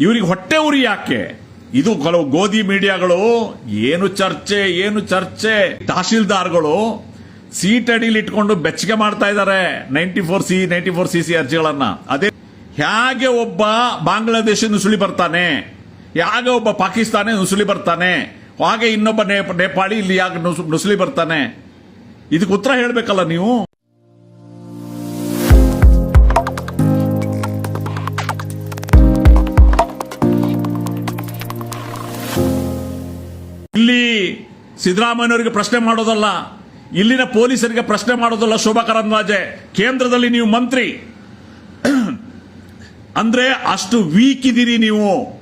ಇವರಿಗೆ ಹೊಟ್ಟೆ ಉರಿ ಯಾಕೆ? ಇದು ಕೆಲವು ಗೋಧಿ ಮೀಡಿಯಾಗಳು, ಏನು ಚರ್ಚೆ ಏನು ಚರ್ಚೆ. ತಹಶೀಲ್ದಾರ್ಗಳು ಸೀಟ್ ಅಡಿಲಿ ಇಟ್ಕೊಂಡು ಬೆಚ್ಚಗೆ ಮಾಡ್ತಾ ಇದ್ದಾರೆ ninety four C, ninety four C C ಅರ್ಜಿಗಳನ್ನ. ಅದೇ ಹೇಗೆ ಒಬ್ಬ ಬಾಂಗ್ಲಾದೇಶ ನುಸುಳಿ ಬರ್ತಾನೆ? ಹೇಗೆ ಒಬ್ಬ ಪಾಕಿಸ್ತಾನ ನುಸುಳಿ ಬರ್ತಾನೆ? ಹಾಗೆ ಇನ್ನೊಬ್ಬ ನೇಪ- ನೇಪಾಳಿ ಇಲ್ಲಿ ಯಾಕೆ ನುಸು- ನುಸುಳಿ ಬರ್ತಾನೆ? ಇದಕ್ಕೆ ಉತ್ತರ ಹೇಳಬೇಕಲ್ಲ ನೀವು? ಇಲ್ಲಿ ಸಿದ್ದರಾಮಯ್ಯನವರಿಗೆ ಪ್ರಶ್ನೆ ಮಾಡೋದಲ್ಲ, ಇಲ್ಲಿನ ಪೊಲೀಸರಿಗೆ ಪ್ರಶ್ನೆ ಮಾಡೋದಲ್ಲ ಶೋಭಾ ಕರಂದ್ಲಾಜೆ. ಕೇಂದ್ರದಲ್ಲಿ ನೀವು ಮಂತ್ರಿ. ಅಂದ್ರೆ ಅಷ್ಟು ವೀಕ್ ಇದ್ದೀರಿ ನೀವು.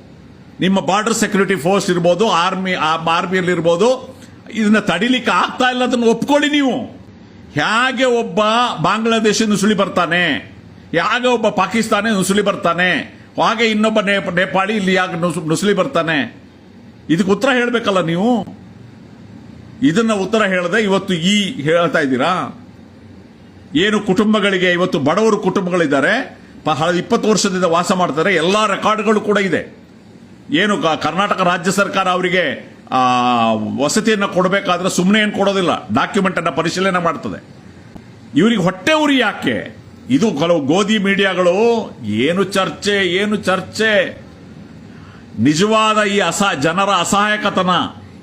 ನಿಮ್ಮ ಬಾರ್ಡರ್ ಸೆಕ್ಯೂರಿಟಿ ಫೋರ್ಸ್ ಇರ್ಬೋದು ಆರ್ಮಿ ಆರ್ಮಿಯಲ್ಲಿ ಇರ್ಬೋದು. ಇದನ್ನ ತಡಿಲಿಕ್ಕೆ ಆಗ್ತಾ ಇಲ್ಲ ಅದನ್ನು ಒಪ್ಕೊಳ್ಳಿ ನೀವು. ಹೇಗೆ ಒಬ್ಬ ಬಾಂಗ್ಲಾದೇಶ ನುಸುಳಿ ಬರ್ತಾನೆ? ಹೇಗೆ ಒಬ್ಬ ಪಾಕಿಸ್ತಾನ ನುಸುಳಿ ಬರ್ತಾನೆ? ಹಾಗೆ ಇನ್ನೊಬ್ಬ ನೇಪ- ನೇಪಾಳಿ ಇಲ್ಲಿ ಯಾಕೆ ನುಸು- ನುಸುಳಿ ಬರ್ತಾನೆ? ಇದಕ್ಕೆ ಉತ್ತರ ಹೇಳಬೇಕಲ್ಲ ನೀವು? ಇದನ್ನ ಉತ್ತರ ಹೇಳದೆ ಇವತ್ತು ಈ ಹೇಳ್ತಾ ಇದ್ದೀರಾ? ಏನು ಕುಟುಂಬಗಳಿಗೆ, ಇವತ್ತು ಬಡವರು ಕುಟುಂಬಗಳಿದ್ದಾರೆ ಇಪ್ಪತ್ತು ವರ್ಷದಿಂದ ವಾಸ ಮಾಡ್ತಾರೆ, ಎಲ್ಲಾ ರೆಕಾರ್ಡ್ಗಳು ಕೂಡ ಇದೆ. ಏನು ಕರ್ನಾಟಕ ರಾಜ್ಯ ಸರ್ಕಾರ ಅವರಿಗೆ ವಸತಿಯನ್ನ ಕೊಡಬೇಕಾದ್ರೆ ಸುಮ್ಮನೆ ಏನು ಕೊಡೋದಿಲ್ಲ ಡಾಕ್ಯುಮೆಂಟ್ ಅನ್ನ ಪರಿಶೀಲನೆ ಮಾಡ್ತದೆ. ಇವರಿಗೆ ಹೊಟ್ಟೆ ಉರಿ ಯಾಕೆ? ಇದು ಕೆಲವು ಗೋಧಿ ಮೀಡಿಯಾಗಳು, ಏನು ಚರ್ಚೆ ಏನು ಚರ್ಚೆ? ನಿಜವಾದ ಈ ಅಸ, ಜನರ ಅಸಹಾಯಕತನ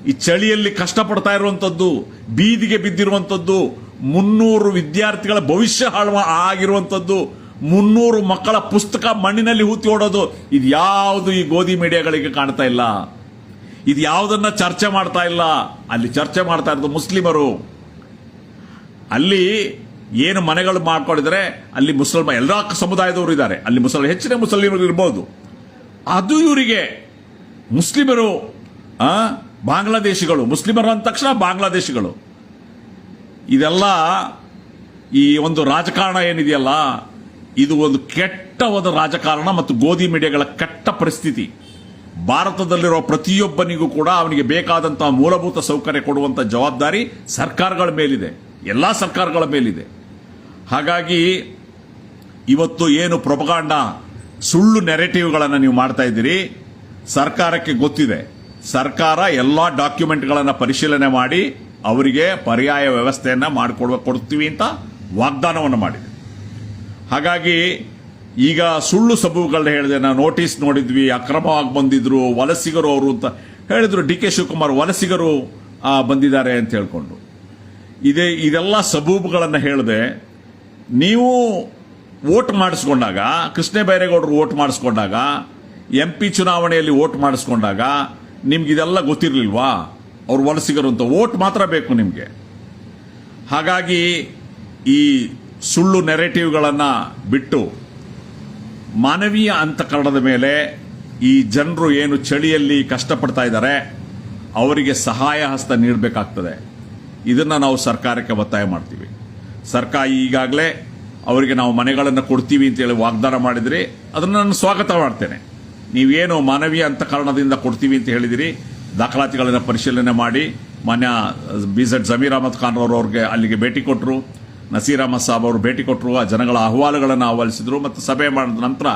ಈ ಚಳಿಯಲ್ಲಿ ಕಷ್ಟಪಡ್ತಾ ಇರುವಂತದ್ದು, ಬೀದಿಗೆ ಬಿದ್ದಿರುವಂತದ್ದು, ಮುನ್ನೂರು ವಿದ್ಯಾರ್ಥಿಗಳ ಭವಿಷ್ಯ ಹಾಳು ಆಗಿರುವಂಥದ್ದು ಮುನ್ನೂರು ಮಕ್ಕಳ ಪುಸ್ತಕ ಮಣ್ಣಿನಲ್ಲಿ ಹೂತಿ ಓಡೋದು, ಇದು ಯಾವುದು ಈ ಗೋಧಿ ಮೀಡಿಯಾಗಳಿಗೆ ಕಾಣ್ತಾ ಇಲ್ಲ. ಇದು ಯಾವುದನ್ನ ಚರ್ಚೆ ಮಾಡ್ತಾ ಇಲ್ಲ. ಅಲ್ಲಿ ಚರ್ಚೆ ಮಾಡ್ತಾ ಇರೋದು ಮುಸ್ಲಿಮರು. ಅಲ್ಲಿ ಏನು ಮನೆಗಳು ಮಾಡ್ಕೊಂಡಿದ್ರೆ, ಅಲ್ಲಿ ಮುಸಲ್ಮ, ಎಲ್ಲ ಸಮುದಾಯದವರು ಇದ್ದಾರೆ. ಅಲ್ಲಿ ಮುಸಲ್, ಹೆಚ್ಚಿನ ಮುಸ್ಲಿಮರು ಇರ್ಬೋದು. ಅದು ಇವರಿಗೆ ಮುಸ್ಲಿಮರು ಬಾಂಗ್ಲಾದೇಶಿಗಳು. ಮುಸ್ಲಿಮರು ಅಂದ ತಕ್ಷಣ ಬಾಂಗ್ಲಾದೇಶಿಗಳು. ಇದೆಲ್ಲ ಈ ಒಂದು ರಾಜಕಾರಣ ಏನಿದೆಯಲ್ಲ, ಇದು ಒಂದು ಕೆಟ್ಟವಾದ ರಾಜಕಾರಣ ಮತ್ತು ಗೋಧಿ ಮೀಡಿಯಾಗಳ ಕೆಟ್ಟ ಪರಿಸ್ಥಿತಿ. ಭಾರತದಲ್ಲಿರೋ ಪ್ರತಿಯೊಬ್ಬನಿಗೂ ಕೂಡ ಅವನಿಗೆ ಬೇಕಾದಂತಹ ಮೂಲಭೂತ ಸೌಕರ್ಯ ಕೊಡುವಂತ ಜವಾಬ್ದಾರಿ ಸರ್ಕಾರಗಳ ಮೇಲಿದೆ. ಎಲ್ಲ ಸರ್ಕಾರಗಳ ಮೇಲಿದೆ. ಹಾಗಾಗಿ ಇವತ್ತು ಏನು ಪ್ರೊಪಗಾಂಡ, ಸುಳ್ಳು ನೆರೆಟಿವ್ಗಳನ್ನು ನೀವು ಮಾಡ್ತಾ ಇದ್ದೀರಿ ಸರ್ಕಾರಕ್ಕೆ ಗೊತ್ತಿದೆ. ಸರ್ಕಾರ ಎಲ್ಲ ಡಾಕ್ಯುಮೆಂಟ್ಗಳನ್ನು ಪರಿಶೀಲನೆ ಮಾಡಿ ಅವರಿಗೆ ಪರ್ಯಾಯ ವ್ಯವಸ್ಥೆಯನ್ನು ಮಾಡಿಕೊಡುವ, ಕೊಡ್ತೀವಿ ಅಂತ ವಾಗ್ದಾನವನ್ನು ಮಾಡಿದೆ. ಹಾಗಾಗಿ ಈಗ ಸುಳ್ಳು ಸಬೂಬುಗಳನ್ನ ಹೇಳಿದೆ. ನಾವು ನೋಟಿಸ್ ನೋಡಿದ್ವಿ ಅಕ್ರಮವಾಗಿ ಬಂದಿದ್ರು, ವಲಸಿಗರು ಅವರು ಅಂತ ಹೇಳಿದ್ರು. ಡಿ ಕೆ ಶಿವಕುಮಾರ್ ವಲಸಿಗರು ಬಂದಿದ್ದಾರೆ ಅಂತ ಹೇಳ್ಕೊಂಡು. ಇದೇ, ಇದೆಲ್ಲ ಸಬೂಬುಗಳನ್ನು ಹೇಳಿದೆ, ನೀವು ವೋಟ್ ಮಾಡಿಸ್ಕೊಂಡಾಗ ಕೃಷ್ಣ ಬೈರೇಗೌಡರು ವೋಟ್ ಮಾಡಿಸ್ಕೊಂಡಾಗ ಎಂ ಪಿ ಚುನಾವಣೆಯಲ್ಲಿ ಓಟ್ ಮಾಡಿಸ್ಕೊಂಡಾಗ ನಿಮ್ಗೆ ಇದೆಲ್ಲ ಗೊತ್ತಿರಲಿಲ್ವಾ? ಅವ್ರು ವಲಸಿಗರು ಅಂತ ಓಟ್ ಮಾತ್ರ ಬೇಕು ನಿಮಗೆ. ಹಾಗಾಗಿ ಈ ಸುಳ್ಳು ನೆರೆಟಿವ್ಗಳನ್ನು ಬಿಟ್ಟು ಮಾನವೀಯ ಅಂತಃಕರಣದ ಮೇಲೆ ಈ ಜನರು ಏನು ಚಳಿಯಲ್ಲಿ ಕಷ್ಟಪಡ್ತಾ ಇದ್ದಾರೆ, ಅವರಿಗೆ ಸಹಾಯ ಹಸ್ತ ನೀಡಬೇಕಾಗ್ತದೆ. ಇದನ್ನು ನಾವು ಸರ್ಕಾರಕ್ಕೆ ಒತ್ತಾಯ ಮಾಡ್ತೀವಿ. ಸರ್ಕಾರ ಈಗಾಗಲೇ ಅವರಿಗೆ ನಾವು ಮನೆಗಳನ್ನು ಕೊಡ್ತೀವಿ ಅಂತೇಳಿ ವಾಗ್ದಾನ ಮಾಡಿದ್ರಿ ಅದನ್ನು ನಾನು ಸ್ವಾಗತ ಮಾಡ್ತೇನೆ. ನೀವೇನು ಮಾನವೀಯ ಅಂತಃಕರಣದಿಂದ ಕೊಡ್ತೀವಿ ಅಂತ ಹೇಳಿದಿರಿ, ದಾಖಲಾತಿಗಳನ್ನು ಪರಿಶೀಲನೆ ಮಾಡಿ, ಮಾನ್ಯ ಬಿ ಝಡ್ ಜಮೀರ್ ಅಹಮದ್ ಖಾನ್ ಅವರು ಅವ್ರಿಗೆ ಅಲ್ಲಿಗೆ ಭೇಟಿ ಕೊಟ್ಟರು ನಸೀರ್ ಅಹಮದ್ ಸಾಬ್ ಅವರು ಭೇಟಿ ಕೊಟ್ಟರು ಆ ಜನಗಳ ಅಹವಾಲುಗಳನ್ನು ಆಹ್ವಾನಿಸಿದ್ರು ಮತ್ತು ಸಭೆ ಮಾಡಿದ ನಂತರ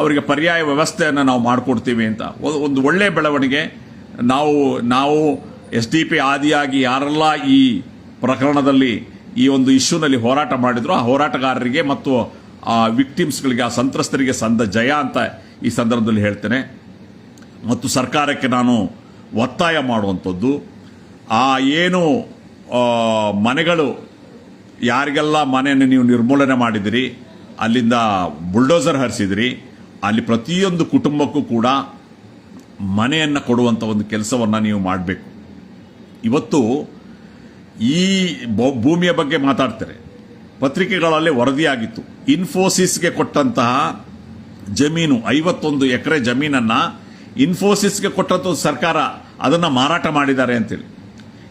ಅವರಿಗೆ ಪರ್ಯಾಯ ವ್ಯವಸ್ಥೆಯನ್ನು ನಾವು ಮಾಡಿಕೊಡ್ತೀವಿ ಅಂತ. ಒಂದು ಒಳ್ಳೆಯ ಬೆಳವಣಿಗೆ. ನಾವು ನಾವು ಎಸ್ ಡಿ ಪಿ ಆದಿಯಾಗಿ ಯಾರೆಲ್ಲ ಈ ಪ್ರಕರಣದಲ್ಲಿ ಈ ಒಂದು ಇಶ್ಯೂನಲ್ಲಿ ಹೋರಾಟ ಮಾಡಿದ್ರು, ಆ ಹೋರಾಟಗಾರರಿಗೆ ಮತ್ತು ಆ ವಿಕ್ಟಿಮ್ಸ್ಗಳಿಗೆ, ಆ ಸಂತ್ರಸ್ತರಿಗೆ ಸಂದ ಜಯ ಅಂತ ಈ ಸಂದರ್ಭದಲ್ಲಿ ಹೇಳ್ತೇನೆ. ಮತ್ತು ಸರ್ಕಾರಕ್ಕೆ ನಾನು ಒತ್ತಾಯ ಮಾಡುವಂಥದ್ದು. ಆ ಏನು ಮನೆಗಳು, ಯಾರಿಗೆಲ್ಲ ಮನೆಯನ್ನು ನೀವು ನಿರ್ಮೂಲನೆ ಮಾಡಿದಿರಿ, ಅಲ್ಲಿಂದ ಬುಲ್ಡೋಸರ್ ಹರಿಸಿದಿರಿ, ಅಲ್ಲಿ ಪ್ರತಿಯೊಂದು ಕುಟುಂಬಕ್ಕೂ ಕೂಡ ಮನೆಯನ್ನು ಕೊಡುವಂಥ ಒಂದು ಕೆಲಸವನ್ನು ನೀವು ಮಾಡಬೇಕು. ಇವತ್ತು ಈ ಭೂಮಿಯ ಬಗ್ಗೆ ಮಾತಾಡ್ತಾರೆ ಪತ್ರಿಕೆಗಳಲ್ಲಿ ವರದಿಯಾಗಿತ್ತು. ಇನ್ಫೋಸಿಸ್ಗೆ ಕೊಟ್ಟಂತಹ ಜಮೀನು, ಐವತ್ತೊಂದು ಎಕರೆ ಜಮೀನನ್ನ ಇನ್ಫೋಸಿಸ್ಗೆ ಕೊಟ್ಟಂತ ಸರ್ಕಾರ ಅದನ್ನ ಮಾರಾಟ ಮಾಡಿದ್ದಾರೆ ಅಂತೇಳಿ.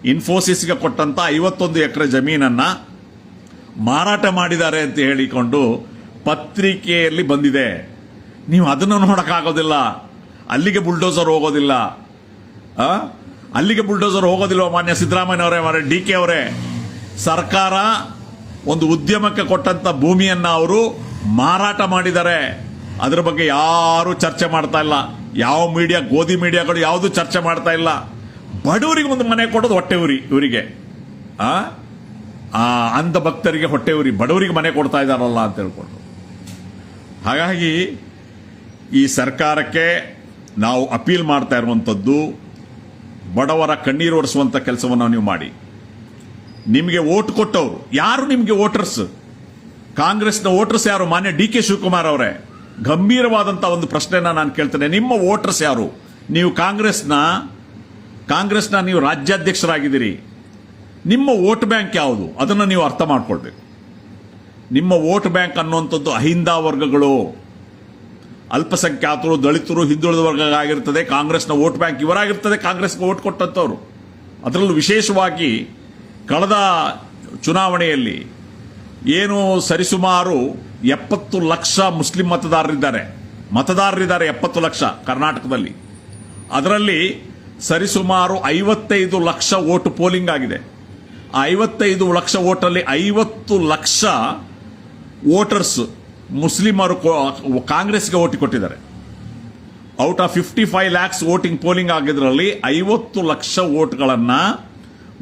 ಇನ್ಫೋಸಿಸ್ಗೆ ಕೊಟ್ಟಂತ ಐವತ್ತೊಂದು ಎಕರೆ ಜಮೀನನ್ನ ಮಾರಾಟ ಮಾಡಿದ್ದಾರೆ ಅಂತ ಹೇಳಿಕೊಂಡು ಪತ್ರಿಕೆಯಲ್ಲಿ ಬಂದಿದೆ. ನೀವು ಅದನ್ನು ನೋಡೋಕ್ಕಾಗೋದಿಲ್ಲ. ಅಲ್ಲಿಗೆ ಬುಲ್ಡೋಸರ್ ಹೋಗೋದಿಲ್ಲ? ಅಲ್ಲಿಗೆ ಬುಲ್ಡೋಸರ್ ಹೋಗೋದಿಲ್ಲ ಮಾನ್ಯ ಸಿದ್ದರಾಮಯ್ಯ ಅವರೇ ಡಿ ಕೆ ಅವರೇ? ಸರ್ಕಾರ ಒಂದು ಉದ್ಯಮಕ್ಕೆ ಕೊಟ್ಟಂತ ಭೂಮಿಯನ್ನ ಅವರು ಮಾರಾಟ ಮಾಡಿದ್ದಾರೆ. ಅದ್ರ ಬಗ್ಗೆ ಯಾರು ಚರ್ಚೆ ಮಾಡ್ತಾ ಇಲ್ಲ. ಯಾವ ಮೀಡಿಯಾ, ಗೋಧಿ ಮೀಡಿಯಾಗಳು ಯಾವುದು ಚರ್ಚೆ ಮಾಡ್ತಾ ಇಲ್ಲ. ಬಡವರಿಗೆ ಒಂದು ಮನೆ ಕೊಡೋದು ಹೊಟ್ಟೆ ಉರಿ, ಇವರಿಗೆ. ಆ? ಅಂಧ ಭಕ್ತರಿಗೆ ಹೊಟ್ಟೆ ಉರಿ, ಬಡವರಿಗೆ ಮನೆ ಕೊಡ್ತಾ ಇದ್ದಾರಲ್ಲ ಅಂತ ಹೇಳ್ಕೊಂಡು. ಹಾಗಾಗಿ ಈ ಸರ್ಕಾರಕ್ಕೆ ನಾವು ಅಪೀಲ್ ಮಾಡ್ತಾ ಇರುವಂಥದ್ದು ಬಡವರ ಕಣ್ಣೀರು ಒರೆಸುವಂಥ ಕೆಲಸವನ್ನು ನೀವು ಮಾಡಿ. ನಿಮಗೆ ಓಟ್ ಕೊಟ್ಟವರು. ಯಾರು ನಿಮಗೆ ವೋಟರ್ಸ್? ಕಾಂಗ್ರೆಸ್ನ ವೋಟರ್ಸ್ ಯಾರು? ಮಾನ್ಯ ಡಿ ಕೆ ಶಿವಕುಮಾರ್ ಅವರೇ. ಗಂಭೀರವಾದಂತಹ ಒಂದು ಪ್ರಶ್ನೆನ ನಾನು ಕೇಳ್ತೇನೆ. ನಿಮ್ಮ ವೋಟರ್ಸ್ ಯಾರು? ನೀವು ಕಾಂಗ್ರೆಸ್ನ ಕಾಂಗ್ರೆಸ್ನ ನೀವು ರಾಜ್ಯಾಧ್ಯಕ್ಷರಾಗಿದ್ದೀರಿ. ನಿಮ್ಮ ವೋಟ್ ಬ್ಯಾಂಕ್ ಯಾವುದು? ಅದನ್ನು ನೀವು ಅರ್ಥ ಮಾಡ್ಕೊಳ್ಬೇಕು. ನಿಮ್ಮ ವೋಟ್ ಬ್ಯಾಂಕ್ ಅನ್ನುವಂಥದ್ದು ಅಹಿಂದ ವರ್ಗಗಳು. ಅಲ್ಪಸಂಖ್ಯಾತರು, ದಲಿತರು, ಹಿಂದುಳಿದ ವರ್ಗ ಆಗಿರ್ತದೆ ಕಾಂಗ್ರೆಸ್ನ ವೋಟ್ ಬ್ಯಾಂಕ್ ಇವರಾಗಿರ್ತದೆ. ಕಾಂಗ್ರೆಸ್ಗೆ ವೋಟ್ ಕೊಟ್ಟಂಥವ್ರು. ಅದರಲ್ಲೂ ವಿಶೇಷವಾಗಿ ಕಳೆದ ಚುನಾವಣೆಯಲ್ಲಿ ಏನು ಸರಿಸುಮಾರು ಎಪ್ಪತ್ತು ಲಕ್ಷ ಮುಸ್ಲಿಂ ಮತದಾರರಿದ್ದಾರೆ. ಮತದಾರರಿದ್ದಾರೆ ಎಪ್ಪತ್ತು ಲಕ್ಷ ಕರ್ನಾಟಕದಲ್ಲಿ. ಅದರಲ್ಲಿ ಸರಿಸುಮಾರು ಐವತ್ತೈದು ಲಕ್ಷ ಓಟು ಪೋಲಿಂಗ್ ಆಗಿದೆ. ಆ ಐವತ್ತೈದು ಲಕ್ಷ ಓಟಲ್ಲಿ ಐವತ್ತು ಲಕ್ಷ ವೋಟರ್ಸ್ ಮುಸ್ಲಿಮರು ಕಾಂಗ್ರೆಸ್ಗೆ ಓಟಿ ಕೊಟ್ಟಿದ್ದಾರೆ. Out of fifty five lakhs voting polling ಆಗಿದ್ರಲ್ಲಿ ಐವತ್ತು ಲಕ್ಷ ವೋಟ್ಗಳನ್ನ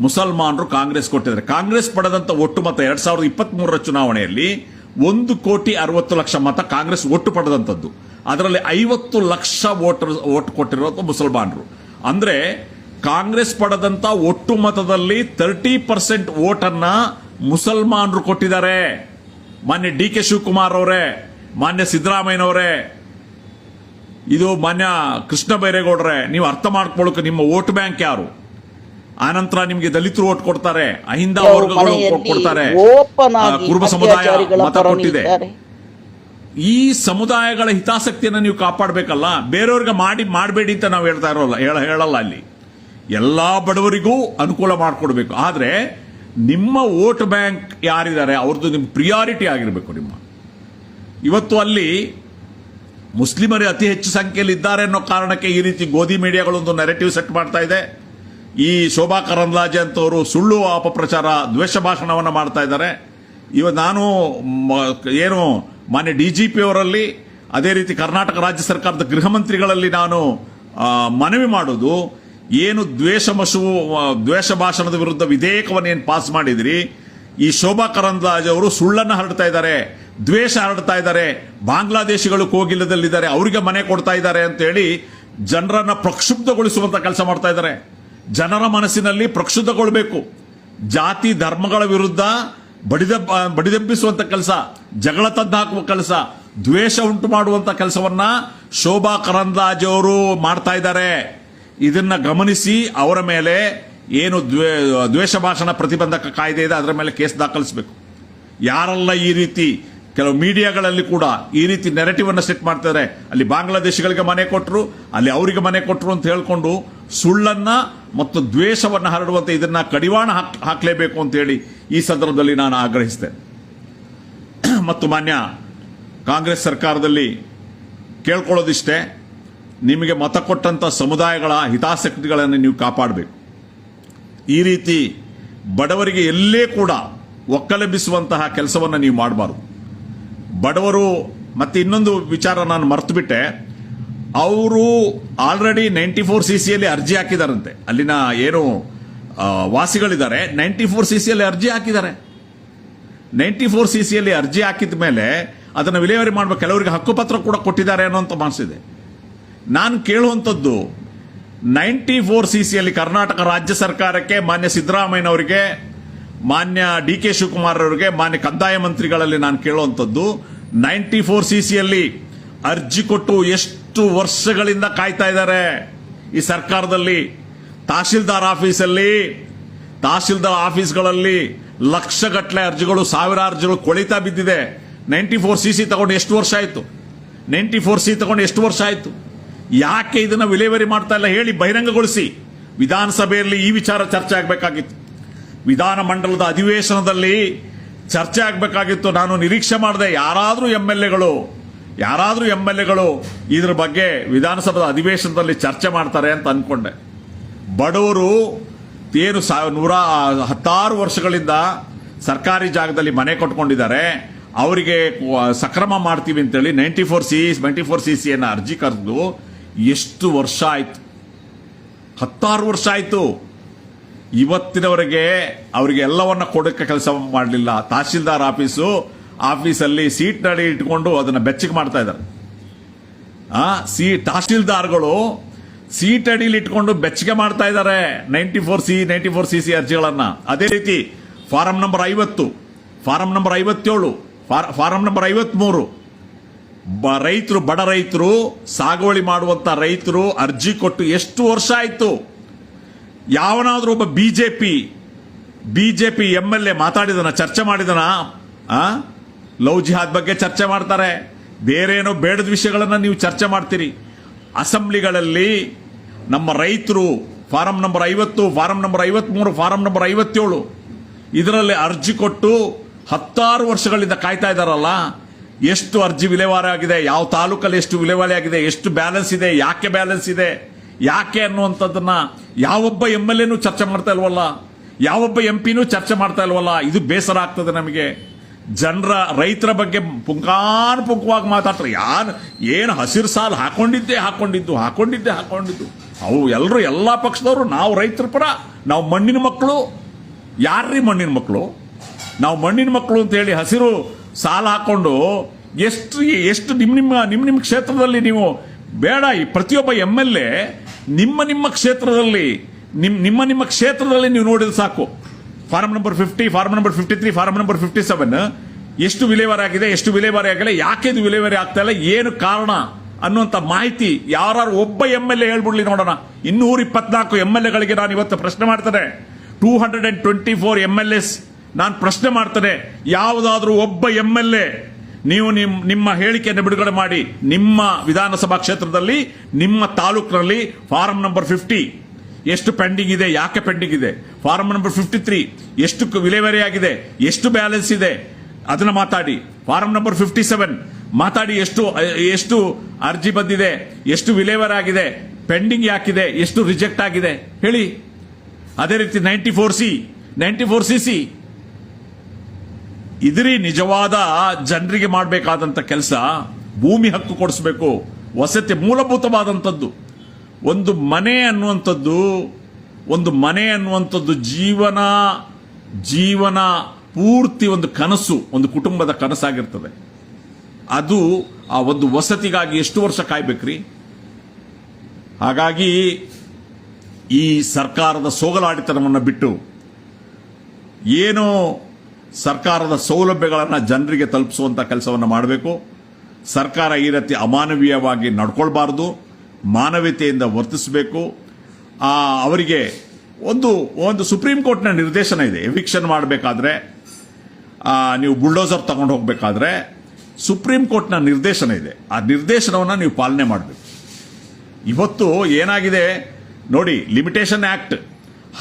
ಮುಸಲ್ಮಾನರು ಕಾಂಗ್ರೆಸ್ ಕೊಟ್ಟಿದ್ದಾರೆ. ಕಾಂಗ್ರೆಸ್ ಪಡೆದಂತ ಒಟ್ಟು ಮತ ಎರಡ್ ಸಾವಿರದ ಇಪ್ಪತ್ತ್ ಮೂರರ ಚುನಾವಣೆಯಲ್ಲಿ ಒಂದು ಕೋಟಿ ಅರವತ್ತು ಲಕ್ಷ ಮತ ಕಾಂಗ್ರೆಸ್ ಒಟ್ಟು ಪಡೆದಂತದ್ದು. ಅದರಲ್ಲಿ ಐವತ್ತು ಲಕ್ಷ ವೋಟರ್, ವೋಟ್ ಕೊಟ್ಟಿರೋದು ಮುಸಲ್ಮಾನರು. ಅಂದ್ರೆ ಕಾಂಗ್ರೆಸ್ ಪಡೆದಂತ ಒಟ್ಟು ಮತದಲ್ಲಿ ತರ್ಟಿ ಪರ್ಸೆಂಟ್ ವೋಟನ್ನ ಮುಸಲ್ಮಾನರು ಕೊಟ್ಟಿದ್ದಾರೆ. ಮಾನ್ಯ ಡಿ ಕೆ ಶಿವಕುಮಾರ್ ಅವರೇ, ಮಾನ್ಯ ಸಿದ್ದರಾಮಯ್ಯನವರೇ, ಇದು ಮಾನ್ಯ ಕೃಷ್ಣ ಬೈರೇಗೌಡ್ರೆ, ನೀವು ಅರ್ಥ ಮಾಡ್ಕೊಳ್ಳೋಕೆ ನಿಮ್ಮ ವೋಟ್ ಬ್ಯಾಂಕ್ ಯಾರು? ಆನಂತರ ನಿಮಗೆ ದಲಿತರು ಓಟ್ ಕೊಡ್ತಾರೆ ಅಹಿಂದ ವರ್ಗಗಳು ಓಟ್ ಕೊಡ್ತಾರೆ. ಕುರುಬ ಸಮುದಾಯ ಮತ ಕೊಟ್ಟಿದೆ. ಈ ಸಮುದಾಯಗಳ ಹಿತಾಸಕ್ತಿಯನ್ನು ನೀವು ಕಾಪಾಡಬೇಕಲ್ಲ ಬೇರೆಯವ್ರಿಗೆ ಮಾಡಿ ಮಾಡಬೇಡಿ ಅಂತ ನಾವು ಹೇಳ್ತಾ ಇರೋಲ್ಲ ಹೇಳ ಹೇಳಲ್ಲ ಅಲ್ಲಿ. ಎಲ್ಲಾ ಬಡವರಿಗೂ ಅನುಕೂಲ ಮಾಡಿಕೊಡ್ಬೇಕು. ಆದ್ರೆ ನಿಮ್ಮ ವೋಟ್ ಬ್ಯಾಂಕ್ ಯಾರಿದ್ದಾರೆ ಅವ್ರದ್ದು ನಿಮ್ಮ ಪ್ರಿಯಾರಿಟಿ ಆಗಿರಬೇಕು ನಿಮ್ಮ. ಇವತ್ತು ಅಲ್ಲಿ ಮುಸ್ಲಿಮರೇ ಅತಿ ಹೆಚ್ಚು ಸಂಖ್ಯೆಯಲ್ಲಿ ಇದ್ದಾರೆ ಅನ್ನೋ ಕಾರಣಕ್ಕೆ ಈ ರೀತಿ ಗೋಧಿ ಮೀಡಿಯಾಗಳೊಂದು ನೆರೆಟಿವ್ ಸೆಟ್ ಮಾಡ್ತಾ ಇದೆ. ಈ ಶೋಭಾ ಕರಂದ್ಲಾಜೆ ಅಂತವರು ಸುಳ್ಳು ಅಪಪ್ರಚಾರ, ದ್ವೇಷ ಭಾಷಣವನ್ನು ಮಾಡ್ತಾ ಇದ್ದಾರೆ. ಇವತ್ತು ನಾನು ಏನು ಮಾನ್ಯ ಡಿ ಜಿ ಪಿ ಅವರಲ್ಲಿ, ಅದೇ ರೀತಿ ಕರ್ನಾಟಕ ರಾಜ್ಯ ಸರ್ಕಾರದ ಗೃಹ ಮಂತ್ರಿಗಳಲ್ಲಿ ನಾನು ಮನವಿ ಮಾಡೋದು, ಏನು ದ್ವೇಷ ಮಸು ದ್ವೇಷ ಭಾಷಣದ ವಿರುದ್ಧ ವಿಧೇಯಕವನ್ನು ಏನು ಪಾಸ್ ಮಾಡಿದ್ರಿ, ಈ ಶೋಭಾ ಕರಂದ್ಲಾಜೆ ಅವರು ಸುಳ್ಳನ್ನು ಹರಡ್ತಾ ಇದ್ದಾರೆ, ದ್ವೇಷ ಹರಡ್ತಾ ಇದ್ದಾರೆ, ಬಾಂಗ್ಲಾದೇಶಿಗಳು ಕೋಗಿಲದಲ್ಲಿದ್ದಾರೆ, ಅವರಿಗೆ ಮನೆ ಕೊಡ್ತಾ ಇದ್ದಾರೆ ಅಂತ ಹೇಳಿ ಜನರನ್ನ ಪ್ರಕ್ಷುಬ್ಧಗೊಳಿಸುವಂತ ಕೆಲಸ ಮಾಡ್ತಾ ಇದ್ದಾರೆ. ಜನರ ಮನಸ್ಸಿನಲ್ಲಿ ಪ್ರಕ್ಷುಬ್ಧಗೊಳ್ಬೇಕು. ಜಾತಿ, ಧರ್ಮಗಳ ವಿರುದ್ಧ ಬಡಿದ, ಬಡಿದೆಬ್ಬಿಸುವಂತ ಕೆಲಸ, ಜಗಳ ಹಾಕುವ ಕೆಲಸ, ದ್ವೇಷ ಉಂಟು ಮಾಡುವಂತ ಕೆಲಸವನ್ನ ಶೋಭಾ ಕರಂದ್ಲಾಜೆ ಅವರು ಮಾಡ್ತಾ ಇದ್ದಾರೆ. ಇದನ್ನ ಗಮನಿಸಿ ಅವರ ಮೇಲೆ ಏನು ದ್ವೇ, ದ್ವೇಷ ಭಾಷಣ ಪ್ರತಿಬಂಧಕ ಕಾಯ್ದೆ ಇದೆ, ಅದರ ಮೇಲೆ ಕೇಸ್ ದಾಖಲಿಸಬೇಕು. ಯಾರೆಲ್ಲ ಈ ರೀತಿ ಕೆಲವು ಮೀಡಿಯಾಗಳಲ್ಲಿ ಕೂಡ ಈ ರೀತಿ ನೆರೆಟಿವ್ ಅನ್ನು ಸೆಟ್ ಮಾಡ್ತಾರೆ ಅಲ್ಲಿ ಬಾಂಗ್ಲಾದೇಶಗಳಿಗೆ ಮನೆ ಕೊಟ್ಟರು ಅಲ್ಲಿ ಅವರಿಗೆ ಮನೆ ಕೊಟ್ಟರು ಅಂತ ಹೇಳ್ಕೊಂಡು ಸುಳ್ಳನ್ನ ಮತ್ತು ದ್ವೇಷವನ್ನ ಹರಡುವಂತೆ ಇದನ್ನ ಕಡಿವಾಣ ಹಾಕ್ ಹಾಕಲೇಬೇಕು ಅಂತ ಹೇಳಿ ಈ ಸಂದರ್ಭದಲ್ಲಿ ನಾನು ಆಗ್ರಹಿಸಿದೆ. ಮತ್ತು ಮಾನ್ಯ, ಕಾಂಗ್ರೆಸ್ ಸರ್ಕಾರದಲ್ಲಿ ಕೇಳ್ಕೊಳ್ಳೋದಿಷ್ಟೇ, ನಿಮಗೆ ಮತ ಕೊಟ್ಟಂತ ಸಮುದಾಯಗಳ ಹಿತಾಸಕ್ತಿಗಳನ್ನು ನೀವು ಕಾಪಾಡಬೇಕು. ಈ ರೀತಿ ಬಡವರಿಗೆ ಎಲ್ಲೇ ಕೂಡ ಒಕ್ಕಲೆಬ್ಬಿಸುವಂತಹ ಕೆಲಸವನ್ನು ನೀವು ಮಾಡಬಾರ್ದು. ಬಡವರು ಮತ್ತೆ ಇನ್ನೊಂದು ವಿಚಾರ ನಾನು ಮರ್ತು ಬಿಟ್ಟೆ ಅವರು ಆಲ್ರೆಡಿ ನೈಂಟಿ ಫೋರ್ ಸಿ ಸಿಯಲ್ಲಿ ಅರ್ಜಿ ಹಾಕಿದಾರಂತೆ. ಅಲ್ಲಿನ ಏನು ವಾಸಿಗಳಿದ್ದಾರೆ ನೈಂಟಿ ಫೋರ್ ಸಿ ಸಿಯಲ್ಲಿ ಅರ್ಜಿ ಹಾಕಿದ್ದಾರೆ. ನೈಂಟಿ ಫೋರ್ ಸಿ ಸಿಯಲ್ಲಿ ಅರ್ಜಿ ಹಾಕಿದ ಮೇಲೆ ಅದನ್ನು ವಿಲೇವಾರಿ ಮಾಡಬೇಕು, ಕೆಲವರಿಗೆ ಹಕ್ಕುಪತ್ರ ಕೂಡ ಕೊಟ್ಟಿದ್ದಾರೆ ಅನ್ನೋಂಥ ಮನಸ್ಸಿದೆ. ನಾನು ಕೇಳುವಂಥದ್ದು ನೈಂಟಿ ಫೋರ್ ಸಿ ಸಿಯಲ್ಲಿ ಕರ್ನಾಟಕ ರಾಜ್ಯ ಸರ್ಕಾರಕ್ಕೆ, ಮಾನ್ಯ ಸಿದ್ದರಾಮಯ್ಯನವರಿಗೆ, ಮಾನ್ಯ ಡಿ ಕೆ ಶಿವಕುಮಾರ್ ಅವರಿಗೆ ಮಾನ್ಯ ಕಂದಾಯ ಮಂತ್ರಿಗಳಲ್ಲಿ ನಾನು ಕೇಳುವಂಥದ್ದು ನೈಂಟಿ ಫೋರ್ ಸಿ ಸಿಯಲ್ಲಿ ಅರ್ಜಿ ಕೊಟ್ಟು ಎಷ್ಟು ವರ್ಷಗಳಿಂದ ಕಾಯ್ತಾ ಇದ್ದಾರೆ. ಈ ಸರ್ಕಾರದಲ್ಲಿ, ತಹಶೀಲ್ದಾರ್ ಆಫೀಸಲ್ಲಿ, ತಹಶೀಲ್ದಾರ್ ಆಫೀಸ್ಗಳಲ್ಲಿ ಲಕ್ಷಗಟ್ಟಲೆ ಅರ್ಜಿಗಳು ಸಾವಿರ ಅರ್ಜಿಗಳು ಕೊಳಿತಾ ಬಿದ್ದಿದೆ. ನೈಂಟಿ ಫೋರ್ ಸಿ ಸಿ ತಗೊಂಡು ಎಷ್ಟು ವರ್ಷ ಆಯಿತು? ನೈಂಟಿ ಫೋರ್ ಸಿ ತಗೊಂಡು ಎಷ್ಟು ವರ್ಷ ಆಯಿತು? ಯಾಕೆ ಇದನ್ನು ವಿಲೇವರಿ ಮಾಡ್ತಾ ಇಲ್ಲ ಹೇಳಿ ಬಹಿರಂಗಗೊಳಿಸಿ. ವಿಧಾನಸಭೆಯಲ್ಲಿ ಈ ವಿಚಾರ ಚರ್ಚೆ ಆಗಬೇಕಾಗಿತ್ತು. ವಿಧಾನ ಮಂಡಲದ ಅಧಿವೇಶನದಲ್ಲಿ ಚರ್ಚೆ ಆಗಬೇಕಾಗಿತ್ತು. ನಾನು ನಿರೀಕ್ಷೆ ಮಾಡಿದೆ ಯಾರಾದರೂ ಎಂ ಎಲ್ ಎಗಳು ಯಾರಾದರೂ ಎಂ ಎಲ್ ಎಗಳು ಇದ್ರ ಬಗ್ಗೆ ವಿಧಾನಸಭಾದ ಅಧಿವೇಶನದಲ್ಲಿ ಚರ್ಚೆ ಮಾಡ್ತಾರೆ ಅಂತ ಅಂದ್ಕೊಂಡೆ ಬಡವರು ಏನು ನೂರ ಹತ್ತಾರು ವರ್ಷಗಳಿಂದ ಸರ್ಕಾರಿ ಜಾಗದಲ್ಲಿ ಮನೆ ಕೊಟ್ಕೊಂಡಿದ್ದಾರೆ. ಅವರಿಗೆ ಸಕ್ರಮ ಮಾಡ್ತೀವಿ ಅಂತೇಳಿ ninety four C ninety four C ಸಿಯನ್ನು ಅರ್ಜಿ ಕರೆದು ಎಷ್ಟು ವರ್ಷ ಆಯ್ತು? ಹತ್ತಾರು ವರ್ಷ ಆಯಿತು. ಇವತ್ತಿನವರೆಗೆ ಅವರಿಗೆ ಎಲ್ಲವನ್ನ ಕೊಡಕ್ಕೆ ಕೆಲಸ ಮಾಡಲಿಲ್ಲ. ತಹಶೀಲ್ದಾರ್ ಆಫೀಸು ಆಫೀಸಲ್ಲಿ ಸೀಟ್ ನಡಿ ಇಟ್ಕೊಂಡು ಅದನ್ನ ಬೆಚ್ಚಗೆ ಮಾಡ್ತಾ ಇದ್ದಾರೆ. ಆ, ಸಿ, ತಹಶೀಲ್ದಾರ್ಗಳು ಸೀಟ್ ಅಡಿಲಿ ಇಟ್ಕೊಂಡು ಬೆಚ್ಚಗೆ ಮಾಡ್ತಾ ಇದ್ದಾರೆ. Ninety four C, ninety four C C ಅರ್ಜಿಗಳನ್ನ. ಅದೇ ರೀತಿ ಫಾರಂ ನಂಬರ್ ಐವತ್ತು, ಫಾರಂ ನಂಬರ್ ಐವತ್ತೇಳು, ಫಾರಂ ನಂಬರ್ ಐವತ್ಮೂರು. ಬ, ರೈತರು, ಬಡ ರೈತರು ಸಾಗುವಳಿ ಮಾಡುವಂತ ರೈತರು ಅರ್ಜಿ ಕೊಟ್ಟು ಎಷ್ಟು ವರ್ಷ ಆಯ್ತು? ಯಾವನಾದರೂ ಒಬ್ಬ BJP BJP M L A ಮಾತಾಡಿದನ, ಚರ್ಚೆ ಮಾಡಿದನ? ಲವ್ ಜಿಹಾದ್ ಬಗ್ಗೆ ಚರ್ಚೆ ಮಾಡ್ತಾರೆ. ಬೇರೇನೋ ಬೇಡದ ವಿಷಯಗಳನ್ನು ನೀವು ಚರ್ಚೆ ಮಾಡ್ತೀರಿ. ಅಸೆಂಬ್ಲಿಗಳಲ್ಲಿ ನಮ್ಮ ರೈತರು ಫಾರಂ ನಂಬರ್ ಐವತ್ತು, ಫಾರಂ ನಂಬರ್ ಐವತ್ಮೂರು, ಫಾರಂ ನಂಬರ್ ಐವತ್ತೇಳು ಇದರಲ್ಲಿ ಅರ್ಜಿ ಕೊಟ್ಟು ಹತ್ತಾರು ವರ್ಷಗಳಿಂದ ಕಾಯ್ತಾ ಇದ್ದಾರಲ್ಲ ಎಷ್ಟು ಅರ್ಜಿ ವಿಲೇವಾರಿ ಆಗಿದೆ, ಯಾವ ತಾಲೂಕಲ್ಲಿ ಎಷ್ಟು ವಿಲೇವಾರಿ ಆಗಿದೆ, ಎಷ್ಟು ಬ್ಯಾಲೆನ್ಸ್ ಇದೆ, ಯಾಕೆ ಬ್ಯಾಲೆನ್ಸ್ ಇದೆ, ಯಾಕೆ ಅನ್ನುವಂಥದ್ದನ್ನ ಯಾವೊಬ್ಬ ಎಂ ಎಲ್ ಎನೂ ಚರ್ಚೆ ಮಾಡ್ತಾ ಇಲ್ವಲ್ಲ, ಯಾವೊಬ್ಬ ಎಂ ಪಿನೂ ಚರ್ಚೆ ಮಾಡ್ತಾ ಇಲ್ವಲ್ಲ, ಇದು ಬೇಸರ ಆಗ್ತದೆ ನಮಗೆ. ಜನರ ರೈತರ ಬಗ್ಗೆ ಪುಂಕಾನ್ ಪುಂಕವಾಗಿ ಮಾತಾಡ್ತಾರೆ. ಯಾರು ಏನು ಹಸಿರು ಸಾಲು ಹಾಕೊಂಡಿದ್ದೆ ಹಾಕೊಂಡಿದ್ದು ಹಾಕೊಂಡಿದ್ದೆ ಹಾಕೊಂಡಿದ್ದು. ಅವು ಎಲ್ಲರೂ ಎಲ್ಲ ಪಕ್ಷದವರು ನಾವು ರೈತರ ಪರ, ನಾವು ಮಣ್ಣಿನ ಮಕ್ಕಳು. ಯಾರ್ರೀ ಮಣ್ಣಿನ ಮಕ್ಕಳು? ನಾವು ಮಣ್ಣಿನ ಮಕ್ಕಳು ಅಂತ ಹೇಳಿ ಹಸಿರು ಸಾಲ ಹಾಕೊಂಡು ಎಷ್ಟು ಎಷ್ಟು ನಿಮ್ಮ ನಿಮ್ಮ ನಿಮ್ಮ ನಿಮ್ಮ ಕ್ಷೇತ್ರದಲ್ಲಿ ನೀವು ಬೇಡ, ಈ ಪ್ರತಿಯೊಬ್ಬ ಎಂ ಎಲ್ ಎ ನಿಮ್ಮ ನಿಮ್ಮ ಕ್ಷೇತ್ರದಲ್ಲಿ ನಿಮ್ಮ ನಿಮ್ಮ ನಿಮ್ಮ ಕ್ಷೇತ್ರದಲ್ಲಿ ನೀವು ನೋಡಿದ್ರೆ ಸಾಕು. Form number fifty form number fifty three form number fifty seven ಎಷ್ಟು ವಿಲೇವಾರಿ ಆಗಿದೆ, ಎಷ್ಟು ವಿಲೇವಾರಿ ಆಗಿಲ್ಲ, ಯಾಕೆ ಇದು ವಿಲೇವಾರಿ ಆಗ್ತಾ ಇಲ್ಲ, ಏನು ಕಾರಣ ಅನ್ನುವಂಥ ಮಾಹಿತಿ ಯಾರು ಒಬ್ಬ ಎಂ ಎಲ್ ಎ ಹೇಳ್ಬಿಡ್ಲಿ ನೋಡೋಣ. ಇನ್ನೂರ ಇಪ್ಪತ್ನಾಲ್ಕು ಎಂ ಎಲ್ ಎಗಳಿಗೆ ನಾನು ಇವತ್ತು ಪ್ರಶ್ನೆ ಮಾಡ್ತಾರೆ two hundred and twenty four M L S ನಾನು ಪ್ರಶ್ನೆ ಮಾಡ್ತೇನೆ. ಯಾವುದಾದ್ರೂ ಒಬ್ಬ ಎಂ ಎಲ್ ಎ, ನೀವು ನಿಮ್, ನಿಮ್ಮ ಹೇಳಿಕೆಯನ್ನು ಬಿಡುಗಡೆ ಮಾಡಿ ನಿಮ್ಮ ವಿಧಾನಸಭಾ ಕ್ಷೇತ್ರದಲ್ಲಿ, ನಿಮ್ಮ ತಾಲೂಕಿನಲ್ಲಿ ಫಾರಂ ನಂಬರ್ ಫಿಫ್ಟಿ ಎಷ್ಟು ಪೆಂಡಿಂಗ್ ಇದೆ, ಯಾಕೆ ಪೆಂಡಿಂಗ್ ಇದೆ? ಫಾರಂ ನಂಬರ್ ಫಿಫ್ಟಿ ತ್ರೀ ಎಷ್ಟು ವಿಲೇವರಿ ವಿಲೇವಾರಿ ಆಗಿದೆ ಎಷ್ಟು ಬ್ಯಾಲೆನ್ಸ್ ಇದೆ? ಅದನ್ನ ಮಾತಾಡಿ. ಫಾರಂ ನಂಬರ್ ಫಿಫ್ಟಿ ಸೆವೆನ್ ಮಾತಾಡಿ ಎಷ್ಟು ಎಷ್ಟು ಅರ್ಜಿ ಬಂದಿದೆ, ಎಷ್ಟು ವಿಲೇವರ್ ಆಗಿದೆ, ಪೆಂಡಿಂಗ್ ಯಾಕಿದೆ, ಎಷ್ಟು ರಿಜೆಕ್ಟ್ ಆಗಿದೆ, ಹೇಳಿ. ಅದೇ ರೀತಿ ninety four C ninety four C C ಇದ್ರಿ ನಿಜವಾದ ಜನರಿಗೆ ಮಾಡಬೇಕಾದಂತ ಕೆಲಸ, ಭೂಮಿ ಹಕ್ಕು ಕೊಡಿಸಬೇಕು, ವಸತಿ ಮೂಲಭೂತವಾದಂಥದ್ದು ಒಂದು ಮನೆ ಅನ್ನುವಂಥದ್ದು, ಒಂದು ಮನೆ ಅನ್ನುವಂಥದ್ದು ಜೀವನ ಜೀವನ ಪೂರ್ತಿ ಒಂದು ಕನಸು, ಒಂದು ಕುಟುಂಬದ ಕನಸಾಗಿರ್ತದೆ. ಅದು ಆ ಒಂದು ವಸತಿಗಾಗಿ ಎಷ್ಟು ವರ್ಷ ಕಾಯ್ಬೇಕ್ರಿ? ಹಾಗಾಗಿ ಈ ಸರ್ಕಾರದ ಸೋಗಲಾಡಿತನವನ್ನು ಬಿಟ್ಟು ಏನು ಸರ್ಕಾರದ ಸೌಲಭ್ಯಗಳನ್ನು ಜನರಿಗೆ ತಲುಪಿಸುವಂಥ ಕೆಲಸವನ್ನು ಮಾಡಬೇಕು. ಸರ್ಕಾರ ಈ ರೀತಿ ಅಮಾನವೀಯವಾಗಿ ನಡ್ಕೊಳ್ಬಾರ್ದು. ಮಾನವೀಯತೆಯಿಂದ ವರ್ತಿಸಬೇಕು. ಅವರಿಗೆ ಒಂದು ಒಂದು ಸುಪ್ರೀಂ ಕೋರ್ಟ್ನ ನಿರ್ದೇಶನ ಇದೆ. ಎವಿಕ್ಷನ್ ಮಾಡಬೇಕಾದ್ರೆ ನೀವು ಬುಲ್ಡೋಸರ್ ತಗೊಂಡು ಹೋಗಬೇಕಾದ್ರೆ ಸುಪ್ರೀಂ ಕೋರ್ಟ್ನ ನಿರ್ದೇಶನ ಇದೆ. ಆ ನಿರ್ದೇಶನವನ್ನು ನೀವು ಪಾಲನೆ ಮಾಡಬೇಕು. ಇವತ್ತು ಏನಾಗಿದೆ? ನೋಡಿ ಲಿಮಿಟೇಷನ್ ಆಕ್ಟ್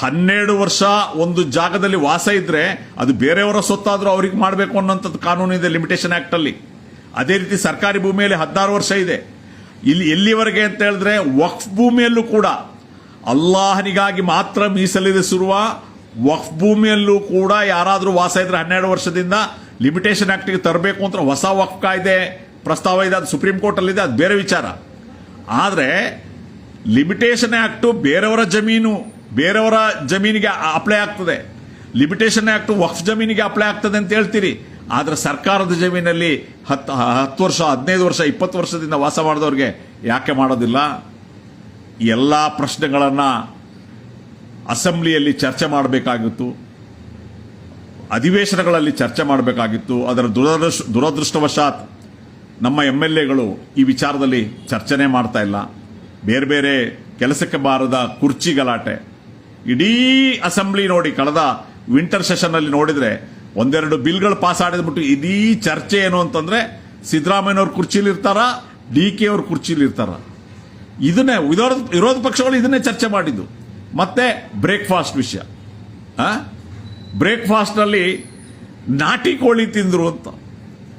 ಹನ್ನೆರಡು ವರ್ಷ ಒಂದು ಜಾಗದಲ್ಲಿ ವಾಸ ಇದ್ರೆ ಅದು ಬೇರೆಯವರ ಸೊತ್ತಾದರೂ ಅವ್ರಿಗೆ ಮಾಡಬೇಕು ಅನ್ನೋಂಥದ್ದು ಕಾನೂನು ಇದೆ ಲಿಮಿಟೇಷನ್ ಆಕ್ಟ್ ಅಲ್ಲಿ. ಅದೇ ರೀತಿ ಸರ್ಕಾರಿ ಭೂಮಿಯಲ್ಲಿ ಹದಿನಾರು ವರ್ಷ ಇದೆ. ಇಲ್ಲಿ ಎಲ್ಲಿವರೆಗೆ ಅಂತ ಹೇಳಿದ್ರೆ ವಕ್ಫ್ ಭೂಮಿಯಲ್ಲೂ ಕೂಡ ಅಲ್ಲಾಹನಿಗಾಗಿ ಮಾತ್ರ ಮೀಸಲಿರಿಸಿರುವ ವಕ್ಫ್ ಭೂಮಿಯಲ್ಲೂ ಕೂಡ ಯಾರಾದರೂ ವಾಸ ಇದ್ರೆ ಹನ್ನೆರಡು ವರ್ಷದಿಂದ ಲಿಮಿಟೇಷನ್ ಆಕ್ಟ್ಗೆ ತರಬೇಕು ಅಂತ ಹೊಸ ವಕ್ಫ್ ಕಾಯ್ದೆ ಪ್ರಸ್ತಾವ ಇದೆ, ಅದು ಸುಪ್ರೀಂ ಕೋರ್ಟ್ ಅಲ್ಲಿ ಇದೆ ಅದು ಬೇರೆ ವಿಚಾರ. ಆದರೆ ಲಿಮಿಟೇಷನ್ ಆಕ್ಟ್ ಬೇರೆಯವರ ಜಮೀನು, ಬೇರೆಯವರ ಜಮೀನಿಗೆ ಅಪ್ಲೈ ಆಗ್ತದೆ. ಲಿಮಿಟೇಷನ್ ಆಕ್ಟ್ ವಕ್ಫ್ ಜಮೀನಿಗೆ ಅಪ್ಲೈ ಆಗ್ತದೆ ಅಂತ ಹೇಳ್ತೀರಿ. ಆದ್ರೆ ಸರ್ಕಾರದ ಜಮೀನಲ್ಲಿ ಹತ್ತು ಹತ್ತು ವರ್ಷ, ಹದಿನೈದು ವರ್ಷ, ಇಪ್ಪತ್ತು ವರ್ಷದಿಂದ ವಾಸ ಮಾಡಿದವ್ರಿಗೆ ಯಾಕೆ ಮಾಡೋದಿಲ್ಲ? ಎಲ್ಲ ಪ್ರಶ್ನೆಗಳನ್ನು ಅಸೆಂಬ್ಲಿಯಲ್ಲಿ ಚರ್ಚೆ ಮಾಡಬೇಕಾಗಿತ್ತು. ಅಧಿವೇಶನಗಳಲ್ಲಿ ಚರ್ಚೆ ಮಾಡಬೇಕಾಗಿತ್ತು. ಅದರ ದುರದೃಷ್ಟ ದುರದೃಷ್ಟವಶಾತ್ ನಮ್ಮ ಎಂ ಎಲ್ ಎಗಳು ಈ ವಿಚಾರದಲ್ಲಿ ಚರ್ಚನೆ ಮಾಡ್ತಾ ಇಲ್ಲ. ಬೇರೆ ಬೇರೆ ಕೆಲಸಕ್ಕೆ ಬಾರದ ಕುರ್ಚಿ ಗಲಾಟೆ. ಇಡೀ ಅಸೆಂಬ್ಲಿ ನೋಡಿ, ಕಳೆದ ವಿಂಟರ್ ಸೆಷನ್ ಅಲ್ಲಿ ನೋಡಿದ್ರೆ ಒಂದೆರಡು ಬಿಲ್ಗಳು ಪಾಸ್ ಆಡಿದ್ಬಿಟ್ಟು ಇಡೀ ಚರ್ಚೆ ಏನು ಅಂತಂದ್ರೆ ಸಿದ್ದರಾಮಯ್ಯನವ್ರ ಕುರ್ಚಿಲಿ ಇರ್ತಾರ ಡಿ ಕೆ ಅವ್ರ ಕುರ್ಚಿಲಿ ಇರ್ತಾರ. ಇದನ್ನೇ ವಿರೋಧ ವಿರೋಧ ಪಕ್ಷಗಳು ಇದನ್ನೇ ಚರ್ಚೆ ಮಾಡಿದ್ದು. ಮತ್ತೆ ಬ್ರೇಕ್ಫಾಸ್ಟ್ ವಿಷಯ. ಬ್ರೇಕ್ಫಾಸ್ಟ್ ಅಲ್ಲಿ ನಾಟಿ ಕೋಳಿ ತಿಂದ್ರು ಅಂತ.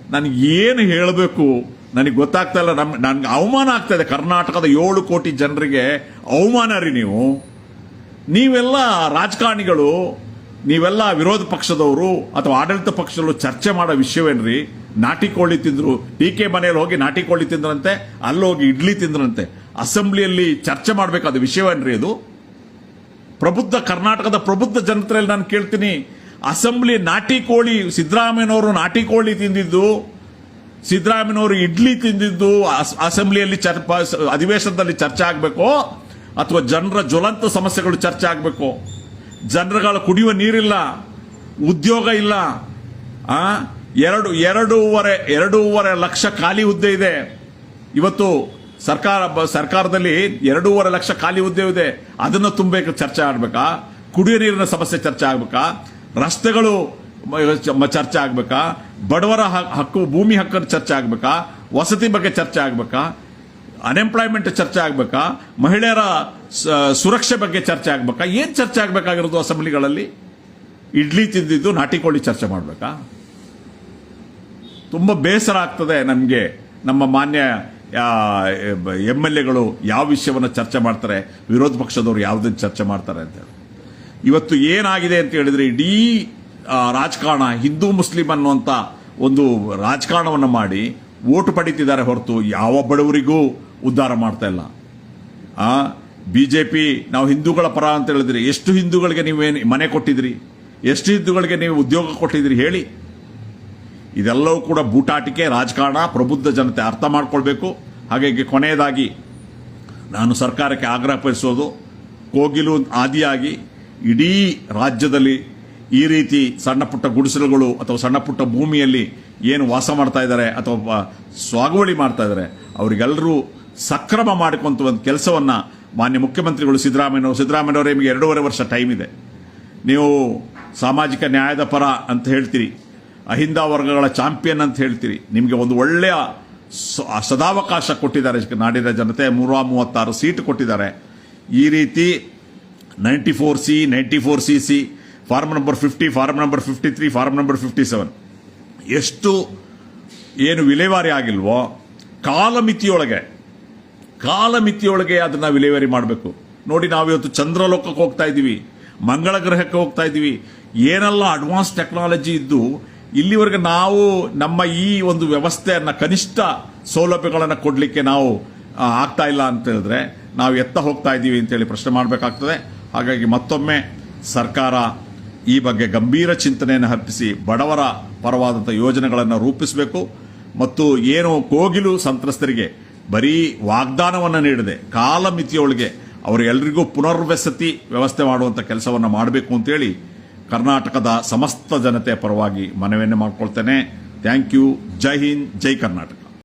ನನಗೆ ಏನು ಹೇಳಬೇಕು? ನನಗೆ ಗೊತ್ತಾಗ್ತಾ ಇಲ್ಲ. ನಮ್ಮ ನನಗೆ ಅವಮಾನ ಆಗ್ತಾ ಕರ್ನಾಟಕದ ಏಳು ಕೋಟಿ ಜನರಿಗೆ ಅವಮಾನ ರೀ ನೀವು. ನೀವೆಲ್ಲ ರಾಜಕಾರಣಿಗಳು ನೀವೆಲ್ಲ ವಿರೋಧ ಪಕ್ಷದವರು ಅಥವಾ ಆಡಳಿತ ಪಕ್ಷದವರು ಚರ್ಚೆ ಮಾಡೋ ವಿಷಯವೇನ್ರಿ? ನಾಟಿ ಕೋಳಿ ತಿಂದ್ರು, ಡಿ ಕೆ ಮನೆಯಲ್ಲಿ ಹೋಗಿ ನಾಟಿ ಕೋಳಿ ತಿಂದ್ರಂತೆ ಅಲ್ಲೋಗಿ ಇಡ್ಲಿ ತಿಂದ್ರಂತೆ, ಅಸೆಂಬ್ಲಿಯಲ್ಲಿ ಚರ್ಚೆ ಮಾಡಬೇಕಾದ ವಿಷಯವೇನ್ರಿ ಅದು? ಪ್ರಬುದ್ಧ ಕರ್ನಾಟಕದ ಪ್ರಬುದ್ಧ ಜನತೆಯಲ್ಲಿ ನಾನು ಕೇಳ್ತೀನಿ, ಅಸೆಂಬ್ಲಿ ನಾಟಿ ಕೋಳಿ, ಸಿದ್ದರಾಮಯ್ಯನವರು ನಾಟಿ ಕೋಳಿ ತಿಂದಿದ್ದು, ಸಿದ್ದರಾಮಯ್ಯನವರು ಇಡ್ಲಿ ತಿಂದಿದ್ದು, ಅಸ್- ಅಸೆಂಬ್ಲಿಯಲ್ಲಿ ಚರ್ ಅಧಿವೇಶನದಲ್ಲಿ ಚರ್ಚೆ ಆಗಬೇಕು, ಅಥವಾ ಜನರ ಜ್ವಲಂತ ಸಮಸ್ಯೆಗಳು ಚರ್ಚೆ ಆಗಬೇಕು? ಜನರುಗಳ ಕುಡಿಯುವ ನೀರಿಲ್ಲ, ಉದ್ಯೋಗ ಇಲ್ಲ, ಆ, ಎರಡು, ಎರಡೂವರೆ ಎರಡೂವರೆ ಲಕ್ಷ ಖಾಲಿ ಹುದ್ದೆ ಇದೆ. ಇವತ್ತು ಸರ್ಕಾರ ಸರ್ಕಾರದಲ್ಲಿ ಎರಡೂವರೆ ಲಕ್ಷ ಖಾಲಿ ಹುದ್ದೆ ಇದೆ. ಅದನ್ನು ತುಂಬಬೇಕು, ಚರ್ಚೆ ಆಗ್ಬೇಕಾ? ಕುಡಿಯೋ ನೀರಿನ ಸಮಸ್ಯೆ ಚರ್ಚೆ ಆಗ್ಬೇಕಾ? ರಸ್ತೆಗಳು ಚರ್ಚೆ ಆಗ್ಬೇಕಾ? ಬಡವರ ಹಕ್ಕು, ಭೂಮಿ ಹಕ್ಕನ್ನು ಚರ್ಚೆ ಆಗ್ಬೇಕಾ? ವಸತಿ ಬಗ್ಗೆ ಚರ್ಚೆ ಆಗ್ಬೇಕಾ? ಅನ್ಎಂಪ್ಲಾಯ್ಮೆಂಟ್ ಚರ್ಚೆ ಆಗ್ಬೇಕಾ? ಮಹಿಳೆಯರ ಸುರಕ್ಷೆ ಬಗ್ಗೆ ಚರ್ಚೆ ಆಗ್ಬೇಕಾ? ಏನು ಚರ್ಚೆ ಆಗಬೇಕಾಗಿರೋದು ಅಸೆಂಬ್ಲಿಗಳಲ್ಲಿ? ಇಡ್ಲಿ ತಿಂದಿದ್ದು ನಾಟಿ ಕೋಳಿ ಚರ್ಚೆ ಮಾಡಬೇಕಾ? ತುಂಬ ಬೇಸರ ಆಗ್ತದೆ ನಮಗೆ. ನಮ್ಮ ಮಾನ್ಯ ಎಂ ಎಲ್ ಎಗಳು ಯಾವ ವಿಷಯವನ್ನು ಚರ್ಚೆ ಮಾಡ್ತಾರೆ? ವಿರೋಧ ಪಕ್ಷದವರು ಯಾವುದನ್ನು ಚರ್ಚೆ ಮಾಡ್ತಾರೆ ಅಂತ ಹೇಳಿ. ಇವತ್ತು ಏನಾಗಿದೆ ಅಂತ ಹೇಳಿದ್ರೆ ಇಡೀ ರಾಜಕಾರಣ, ಹಿಂದೂ ಮುಸ್ಲಿಂ ಅನ್ನುವಂಥ ಒಂದು ರಾಜಕಾರಣವನ್ನು ಮಾಡಿ, ಓಟು ಪಡೀತಿದ್ದಾರೆ ಹೊರತು ಯಾವ ಬಡವರಿಗೂ ಉದ್ಧಾರ ಮಾಡ್ತಾ ಇಲ್ಲ. ಆ ಪಿ ನಾವು ಹಿಂದೂಗಳ ಪರ ಅಂತ ಹೇಳಿದ್ರಿ. ಎಷ್ಟು ಹಿಂದೂಗಳಿಗೆ ನೀವೇನು ಮನೆ ಕೊಟ್ಟಿದ್ರಿ? ಎಷ್ಟು ಹಿಂದೂಗಳಿಗೆ ನೀವು ಉದ್ಯೋಗ ಕೊಟ್ಟಿದ್ರಿ ಹೇಳಿ. ಇದೆಲ್ಲವೂ ಕೂಡ ಬೂಟಾಟಿಕೆ, ರಾಜಕಾರಣ, ಪ್ರಬುದ್ಧ ಜನತೆ ಅರ್ಥ ಮಾಡಿಕೊಳ್ಬೇಕು. ಹಾಗಾಗಿ ಕೊನೆಯದಾಗಿ, ನಾನು ಸರ್ಕಾರಕ್ಕೆ ಆಗ್ರಹಪಡಿಸೋದು ಕೋಗಿಲು ಆದಿಯಾಗಿ ಇಡೀ ರಾಜ್ಯದಲ್ಲಿ ಈ ರೀತಿ ಸಣ್ಣ ಪುಟ್ಟ ಗುಡಿಸಲುಗಳು ಅಥವಾ ಸಣ್ಣ ಪುಟ್ಟ ಭೂಮಿಯಲ್ಲಿ ಏನು ವಾಸ ಮಾಡ್ತಾ ಇದ್ದಾರೆ ಅಥವಾ ಸ್ವಾಗುವಳಿ ಮಾಡ್ತಾ ಇದ್ದಾರೆ, ಅವರಿಗೆಲ್ಲರೂ ಸಕ್ರಮ ಮಾಡಿಕೊಂತ ಒಂದು ಕೆಲಸವನ್ನು ಮಾನ್ಯ ಮುಖ್ಯಮಂತ್ರಿಗಳು ಸಿದ್ದರಾಮಯ್ಯವರು ಸಿದ್ದರಾಮಯ್ಯವರು ನಿಮಗೆ ಎರಡೂವರೆ ವರ್ಷ ಟೈಮ್ ಇದೆ. ನೀವು ಸಾಮಾಜಿಕ ನ್ಯಾಯದ ಪರ ಅಂತ ಹೇಳ್ತೀರಿ, ಅಹಿಂದ ವರ್ಗಗಳ ಚಾಂಪಿಯನ್ ಅಂತ ಹೇಳ್ತೀರಿ, ನಿಮಗೆ ಒಂದು ಒಳ್ಳೆಯ ಸದಾವಕಾಶ ಕೊಟ್ಟಿದ್ದಾರೆ. ನಾಡಿನ ಜನತೆ ನೂರ ಮೂವತ್ತಾರು ಸೀಟ್ ಕೊಟ್ಟಿದ್ದಾರೆ. ಈ ರೀತಿ ninety four C ninety four C C form number fifty form number fifty three form number fifty seven ಎಷ್ಟು ಏನು ವಿಲೇವಾರಿ ಆಗಿಲ್ವೋ, ಕಾಲಮಿತಿಯೊಳಗೆ ಕಾಲಮಿತಿಯೊಳಗೆ ಅದನ್ನ ವಿಲೇವಾರಿ ಮಾಡಬೇಕು. ನೋಡಿ ನಾವು ಇವತ್ತು ಚಂದ್ರಲೋಕಕ್ಕೆ ಹೋಗ್ತಾ ಇದ್ದೀವಿ ಮಂಗಳ ಗ್ರಹಕ್ಕೆ ಹೋಗ್ತಾ ಇದ್ದೀವಿ. ಏನೆಲ್ಲ ಅಡ್ವಾನ್ಸ್ ಟೆಕ್ನಾಲಜಿ ಇದ್ದು, ಇಲ್ಲಿವರೆಗೆ ನಾವು ನಮ್ಮ ಈ ಒಂದು ವ್ಯವಸ್ಥೆಯನ್ನು, ಕನಿಷ್ಠ ಸೌಲಭ್ಯಗಳನ್ನು ಕೊಡಲಿಕ್ಕೆ ನಾವು ಆಗ್ತಾ ಇಲ್ಲ ಅಂತ ಹೇಳಿದ್ರೆ, ನಾವು ಎತ್ತ ಹೋಗ್ತಾ ಇದ್ದೀವಿ ಅಂತೇಳಿ ಪ್ರಶ್ನೆ ಮಾಡಬೇಕಾಗ್ತದೆ. ಹಾಗಾಗಿ ಮತ್ತೊಮ್ಮೆ ಸರ್ಕಾರ ಈ ಬಗ್ಗೆ ಗಂಭೀರ ಚಿಂತನೆಯನ್ನು ಹರ್ಪಿಸಿ, ಬಡವರ ಪರವಾದಂಥ ಯೋಜನೆಗಳನ್ನು ರೂಪಿಸಬೇಕು. ಮತ್ತು ಏನು ಕೋಗಿಲು ಸಂತ್ರಸ್ತರಿಗೆ ಬರೀ ವಾಗ್ದಾನವನ್ನು ನೀಡದೆ ಕಾಲಮಿತಿಯೊಳಗೆ ಅವರೆಲ್ಲರಿಗೂ ಪುನರ್ವಸತಿ ವ್ಯವಸ್ಥೆ ಮಾಡುವಂಥ ಕೆಲಸವನ್ನು ಮಾಡಬೇಕು ಅಂತೇಳಿ ಕರ್ನಾಟಕದ ಸಮಸ್ತ ಜನತೆಯ ಪರವಾಗಿ ಮನವಿಯನ್ನು ಮಾಡ್ಕೊಳ್ತೇನೆ. Thank you Jai Hind Jai Karnataka